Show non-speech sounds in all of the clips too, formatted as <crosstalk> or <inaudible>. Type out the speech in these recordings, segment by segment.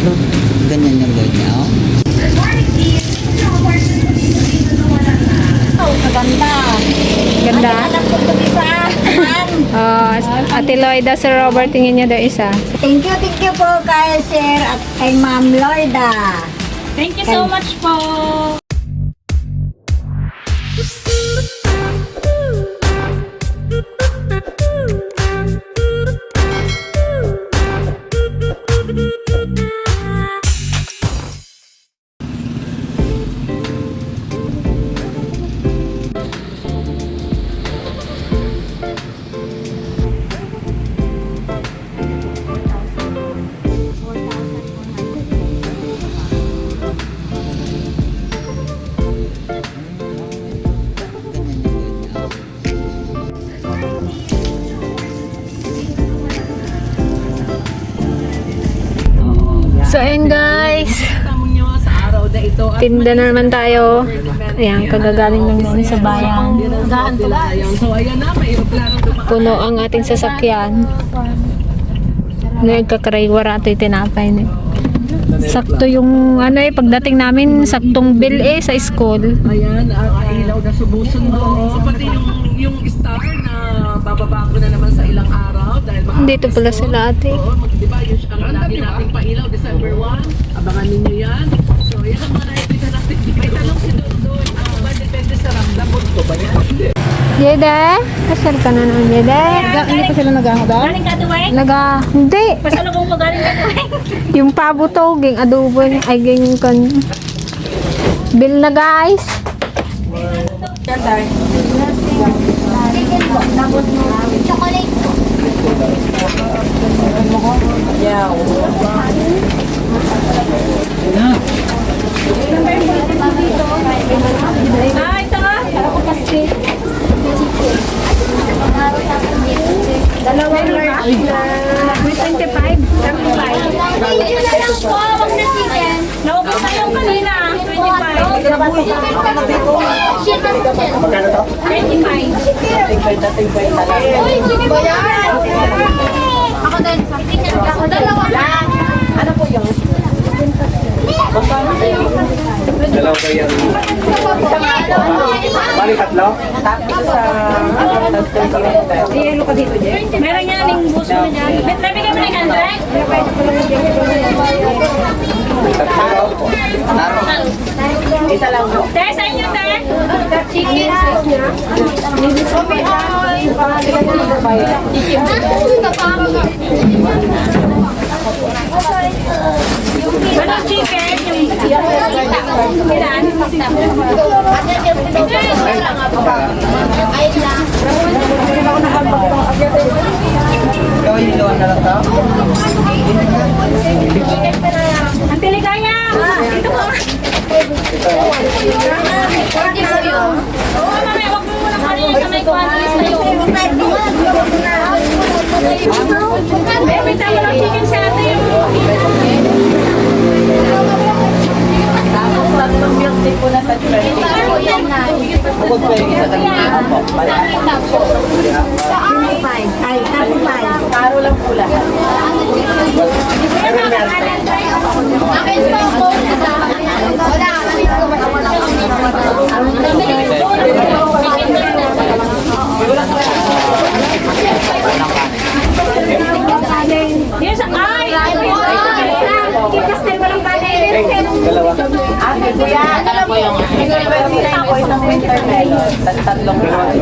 Ganyan yung gawin niya. oh. Maganda. Ganda. <laughs> Oh, Ate Lloyda, Sir Robert, tingin niya daw isa. Thank you, thank you po kay Sir at kay Ma'am Lorda. Thank you so much po. So, ayun guys. Tinda na naman tayo. Ayan, kagagaling lang namin sa bayan. Puno ang ating sasakyan. Nagkakaraywa ito yung tinapay niya. Sakto yung ano eh, pagdating namin, saktong bill eh sa school. Ayan, ilaw na sumusundo. Pati yung, yung star na bababa ko na naman sa ilang araw dahil Dito pala sila ate. Oo, mag- di ba, yung ang lagi nating pailaw, December 1. Abangan ninyo yan. So, yan ang mga nakikita natin. May tanong si Don Don, ano ba, depende sa ramdam ko ba yan? Yede? Kasal ka na naman, Yede? Hindi pa sila nag-ahada? Galing ka tuway? Naga, hindi. Pasalubong mo galing ka tuway? <laughs> Yung pabo to, ging adobo niya. Ay, ging kan. Bill na guys. Chocolate po. Ah, ito nga. Dalawang large na. 25. 35. Yun na lang po. Wag na chicken. Naubos na yung kanina. 25. Chicken chicken. 25. Uy, chicken ba yan? Ako din. Ako. Dalawa lang. Po yun? Dalaw ba yan? Bali, tatlo? Meron yan yung buso na dyan. Nabigyan mo ng handbag? Isa lang po. Te, sa inyo, te. Chicken. Ano chicken? Yung ilan? Gawin niluwan na lang to. Ang tiligaya. Ito po. Oo, mamaya, wag mo muna kanin sa may kuwalis sa'yo. Baby, tama ng chicken sa atin. Bukod pa yung isa kanina po. Ay, 35. Karo lang pula. Yes, ay! Ay! Pastel mo lang kanin. Dalawa. Ate, kuya, alam mo yung ako isang winter melon. Tatlong Meron lang ako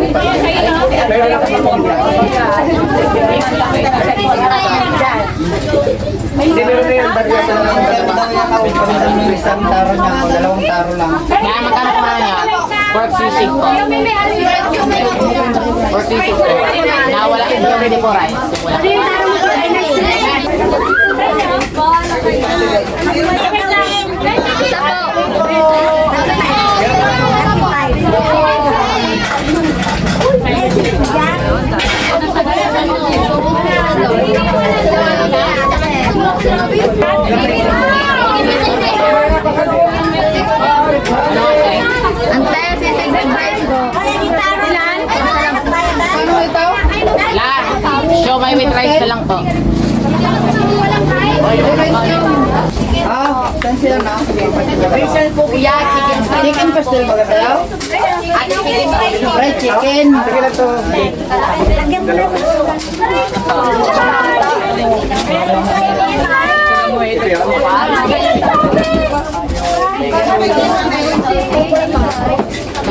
Hindi meron na yung barya sa Ang ganda daw niya kawin ko ng isang taro niya ako. Dalawang taro lang. Kaya magkano pa niya? Pork sisig po. Pork sisig po. Nawala yung ready for rice. Wala. Ante, sisig ng price ko. Ilan? Ano ito? Lahat. Show my with rice na lang po. Walang price? sila na. Kuya, chicken Chicken pastel ba kayo? Ate, chicken Fried chicken. Sige lang to.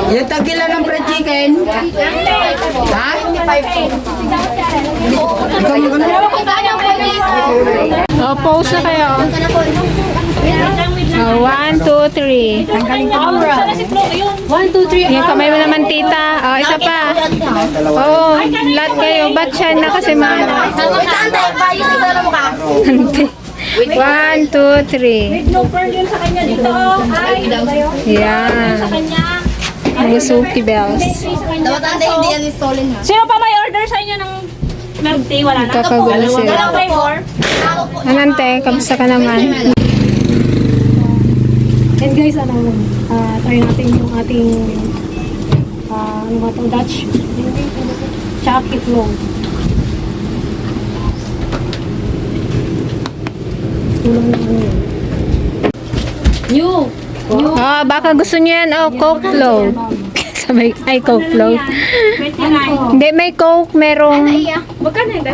Yung tagila ng fried chicken. Ha? Ikaw yung ano? Oh, pause na kayo. Oh, one, two, three. One, two, three. Yung kamay mo naman, tita. Oh, isa pa. Oh, lahat kayo. Ba't siya na kasi mga... <laughs> One, two, three. No pearl yun sa kanya dito. Ay, Yan. sa kanya. Musuki bells. Sino pa may order sa inyo ng milk tea? Wala na. Kakagulo sila. Anante, kamusta ka naman? And guys, ano, ah, try natin yung ating, ah, ano ba ito, Dutch, chocolate flow. Kulang na ano yun. New. Oh, baka gusto niyo yan. Oh, Coke float. <laughs> Sabay, ay, Coke float. 29. Hindi, may Coke, merong?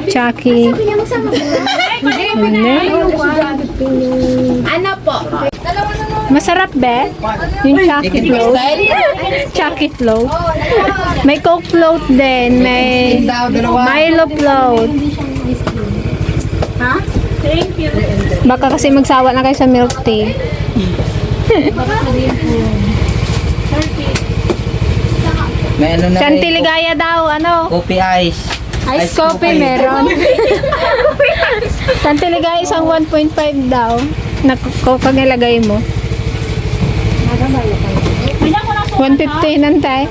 Chucky. Ano po? Masarap be? Yung Chucky float. Chucky float. May Coke float din. May. Milo float. Thank you. Baka kasi magsawa na kayo sa milk tea. May ano na Chantiligaya daw, ano? Coffee ice. Ice coffee meron. Chantiligaya isang 1.5 daw. Na pag nilagay mo. Bilang ko lang po. 150 nantay.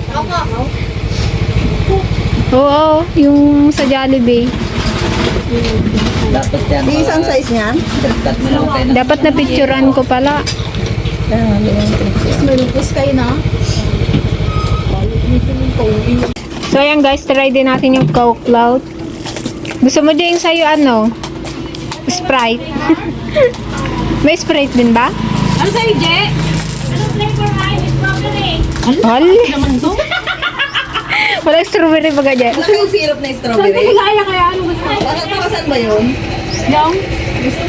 Oo, yung sa Jollibee. Dapat yan. Isang size niyan? Na. Dapat na picturean ko pala. So ayan guys, try din natin yung Coke Cloud. Gusto mo din sa'yo ano? Sprite. <laughs> May Sprite din ba? Ano sa'yo, Je? Ano flavor ay? Strawberry. Ba ka dyan? Yung syrup na strawberry. Kaya kaya ano gusto saan ba yun? Yung?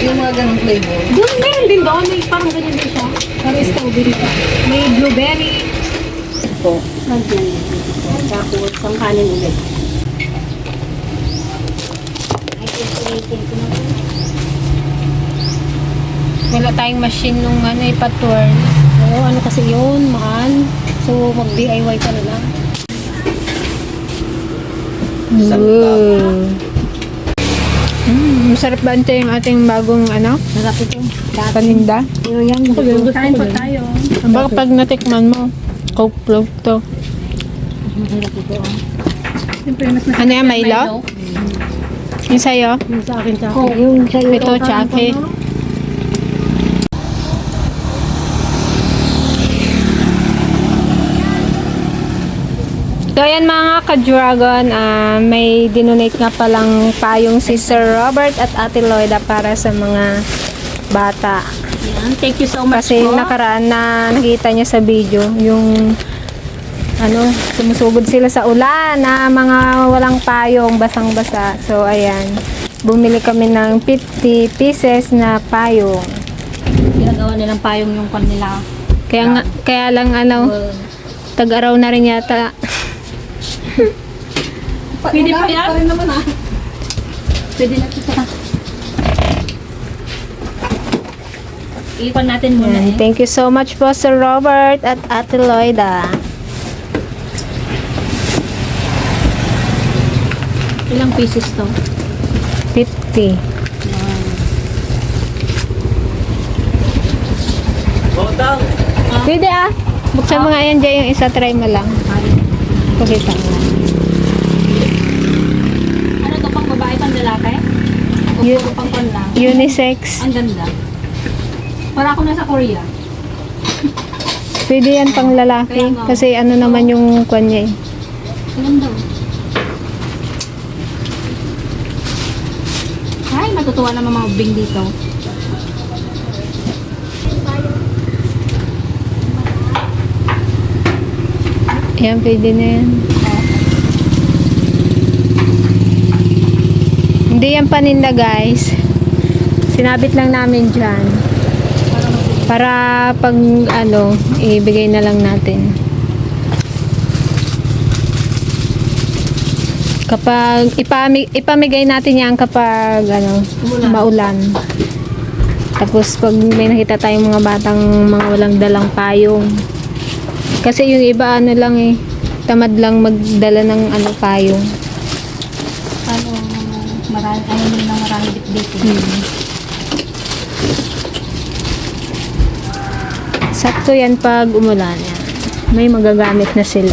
Yung mga ganong flavor. Doon meron din doon. May parang ganyan din siya. Parang strawberry pa. May blueberry. Po. Tapos, ang kanin ulit. Wala tayong machine nung ano ipatwirl. Oo, ano kasi yun, mahal. So, mag-DIY ka na lang. Ooh. Mm, masarap ba ito yung ating bagong ano? Masarap ito. Paninda? Pero yan, gusto ko. Kain pa tayo. Baka pag natikman mo, Coke float to. Masarap ito. ah. Ano yan, Milo? Yung sa'yo? Yung sa akin, tsaka. Yung sa Ito, Chucky. So, ayan mga ka-dragon, ah, may dinonate nga palang payong si Sir Robert at Ate Loida para sa mga bata. Yan. Thank you so much Kasi po. nakaraan na nakita niya sa video, yung ano, sumusugod sila sa ulan na mga walang payong, basang-basa. So, ayan. Bumili kami ng 50 pieces na payong. Ginagawa nilang payong yung pan nila. Kaya, nga, kaya lang ano, tag-araw na rin yata. Pwede pa yan? rin naman ah. Pwede na ito. Ipan natin muna eh. Thank you so much po Sir Robert at Ate Loida. Ilang pieces to? 50. Pwede ah. Buksan mo nga yan dyan yung isa, try mo lang. Pakita mo. Yun, pangkon lang. Unisex. Ang ganda. Para ako nasa Korea. Pwede yan pang lalaki. Kasi ano naman yung kwan niya eh. Ang ganda. Ay, matutuwa naman mga bing dito. Ayan, pwede na yan. Hindi yan paninda guys. Sinabit lang namin dyan. Para pag ano, ibigay na lang natin. Kapag ipamig, ipamigay natin yan kapag ano, maulan. Tapos pag may nakita tayong mga batang mga walang dalang payong. Kasi yung iba ano lang eh, tamad lang magdala ng ano payong. Ano? Marami, ano din na marami bitbit. Eh. Hmm. Sakto yan pag umulan yan. May magagamit na sila.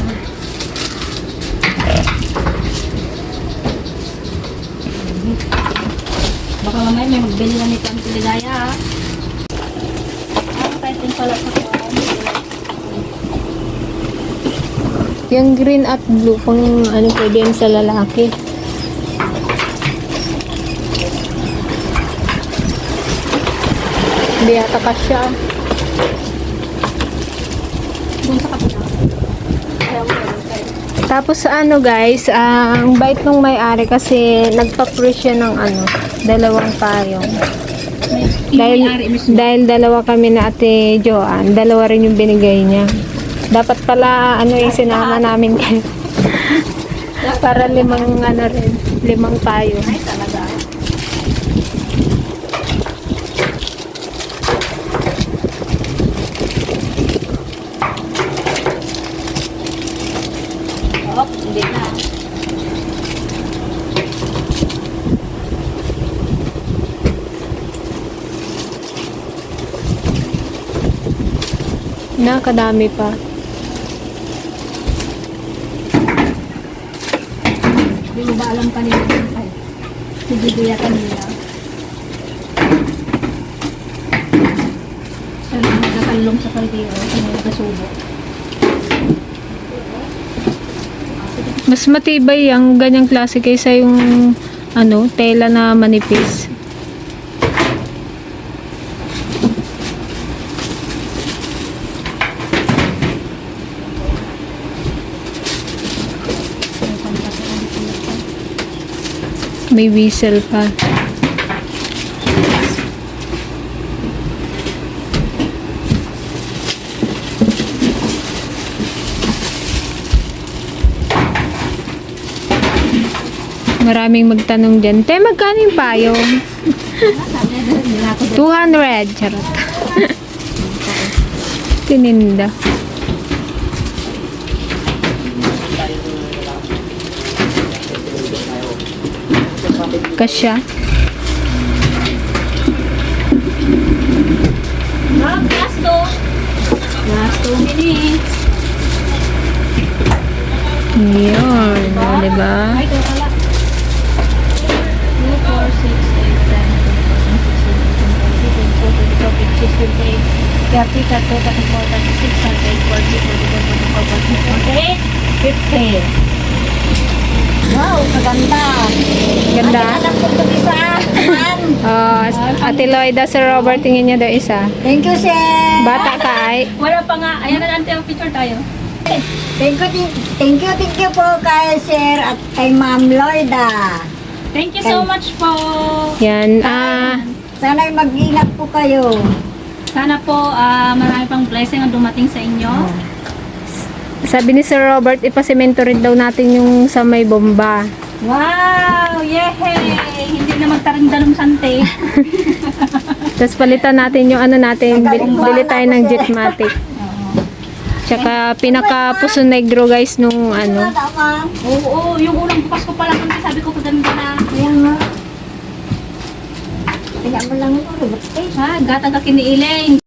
Baka mamaya may magbili na nito ang tiligaya ah. Ah, yung green at blue, pang ano pwede yan sa lalaki. Hindi yata pa siya. Doon sa kapila. Tapos ano guys, ah, ang bait ng may-ari kasi nagpa-free siya ng ano, dalawang payong. Dahil, dahil dalawa kami na ate Joanne, dalawa rin yung binigay niya. Dapat pala ano yung sinama namin kayo. <laughs> Para limang ano rin, limang payo. Ay. Nakadami pa. Hindi mo ba alam kanina ay nagbibigay kanila? Sana nagkakalong sa kaldero kung nagkasubo. Mas matibay ang ganyang klase kaysa yung ano, tela na manipis. May whistle pa. Maraming magtanong dyan. Te, magkano yung payong? <laughs> 200. Charot. <laughs> Tininda. kasya. Last two. Minutes. Yun. O, diba? Thirty, thirty, thirty-four. Wow, maganda. Ganda. Alam ko ito isa. <laughs> Oh, Ate Lloyda, Sir Robert, tingin niya daw isa. Thank you, sir. Bata ka ay. Wala pa nga. Ayan na ang picture tayo. Thank you, thank- thank you, thank you po kay sir at kay Ma'am Lloyda. Thank you so much po. Yan. Ah, Sana'y mag-ingat po kayo. Sana po ah, marami pang blessing ang dumating sa inyo. Sabi ni Sir Robert, ipasemento rin daw natin yung sa may bomba. Wow! Yehey! Hindi na magtarindalong sante. <laughs> Tapos palitan natin yung ano natin, bil- bili tayo ng Jetmatic. Tsaka pinaka-puso negro guys nung ano. Oo, yung unang bukas ko pa lang kasi sabi ko kaganda na. Ayan nga. Tingnan mo lang ito. Robert. Ha, gatag ka kiniiling.